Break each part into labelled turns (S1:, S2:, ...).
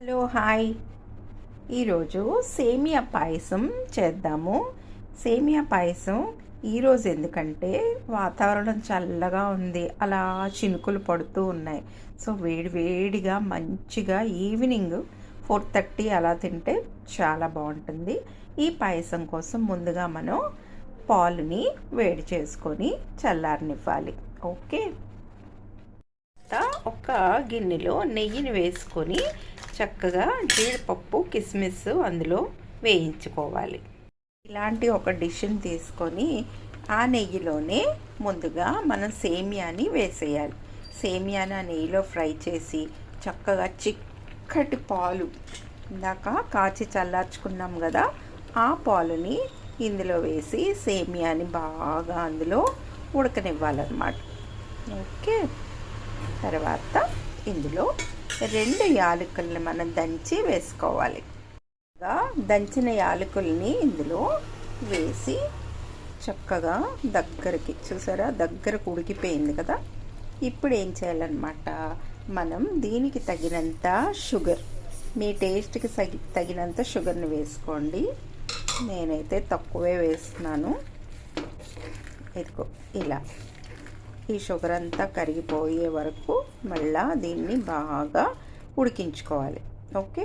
S1: Hello hi. ఈరోజు సేమియా పాయసం చేద్దాము. సేమియా పాయసం ఈరోజు ఎందుకంటే వాతావరణం చల్లగా ఉంది. అలా చినుకులు పడుతూ ఉన్నాయి. సో వేడి వేడిగా మంచిగా ఈవినింగ్ ఫోర్ థర్టీ అలా తింటే చాలా బాగుంటుంది. ఈ పాయసం కోసం ముందుగా మనం పాలుని వేడి చేసుకొని చల్లారనివ్వాలి. ఓకే? ఒక గిన్నెలో నెయ్యిని వేసుకొని చక్కగా జీడిపప్పు కిస్మిస్ అందులో వేయించుకోవాలి. ఇలాంటి ఒక డిష్ని తీసుకొని ఆ నెయ్యిలోనే ముందుగా మనం సేమియాని వేసేయాలి. సేమియాని ఆ నెయ్యిలో ఫ్రై చేసి చక్కగా చిక్కటి పాలు ఇందాక కాచి చల్లార్చుకున్నాం కదా ఆ పాలుని ఇందులో వేసి సేమియాని బాగా అందులో ఉడకనివ్వాలన్నమాట. ఓకే. తర్వాత ఇందులో రెండు యాలకుల్ని మనం దంచి వేసుకోవాలి. దంచిన యాలకుల్ని ఇందులో వేసి చక్కగా దగ్గరికి చూసారా? దగ్గరకు ఉడికిపోయింది కదా? ఇప్పుడు ఏం చేయాలన్నమాట? మనం దీనికి తగినంత షుగర్ మీ టేస్ట్కి తగినంత షుగర్ని వేసుకోండి. నేనైతే తక్కువే వేస్తున్నాను. ఎక్కువ ఇలా. ఈ షుగర్ అంతా కరిగిపోయే వరకు మళ్ళా దీన్ని బాగా ఉడికించుకోవాలి. ఓకే?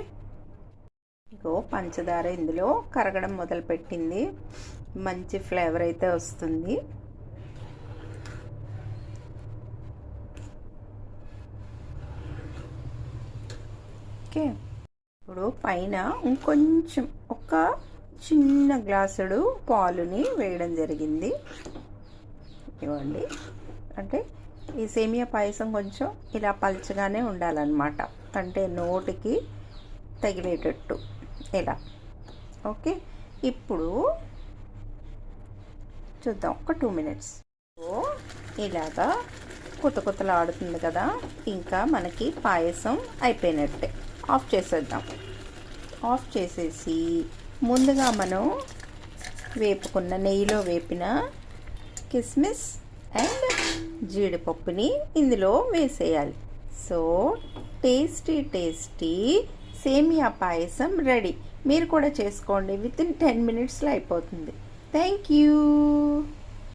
S1: ఇగో పంచదార ఇందులో కరగడం మొదలుపెట్టింది. మంచి ఫ్లేవర్ అయితే వస్తుంది. ఓకే? ఇప్పుడు పైన ఇంకొంచెం ఒక చిన్న గ్లాసుడు పాలుని వేయడం జరిగింది. ఇవ్వండి. అంటే ఈ సేమియా పాయసం కొంచెం ఇలా పల్చగానే ఉండాలన్నమాట. అంటే నోటికి తగిలేటట్టు. ఇలా. ఓకే? ఇప్పుడు చూద్దాం. ఒక టూ మినిట్స్. ఇలాగా కొత్త కొత్తలు ఆడుతుంది కదా. ఇంకా మనకి పాయసం అయిపోయినట్టే. ఆఫ్ చేసేద్దాం. ఆఫ్ చేసేసి ముందుగా మనం వేపుకున్న నెయ్యిలో వేపిన కిస్మిస్ అండ్ జీడిపప్పుని ఇందులో వేసేయాలి. సో టేస్టీ టేస్టీ సేమియా పాయసం రెడీ. మీరు కూడా చేసుకోండి. విత్ ఇన్ టెన్ మినిట్స్లో అయిపోతుంది. Thank you.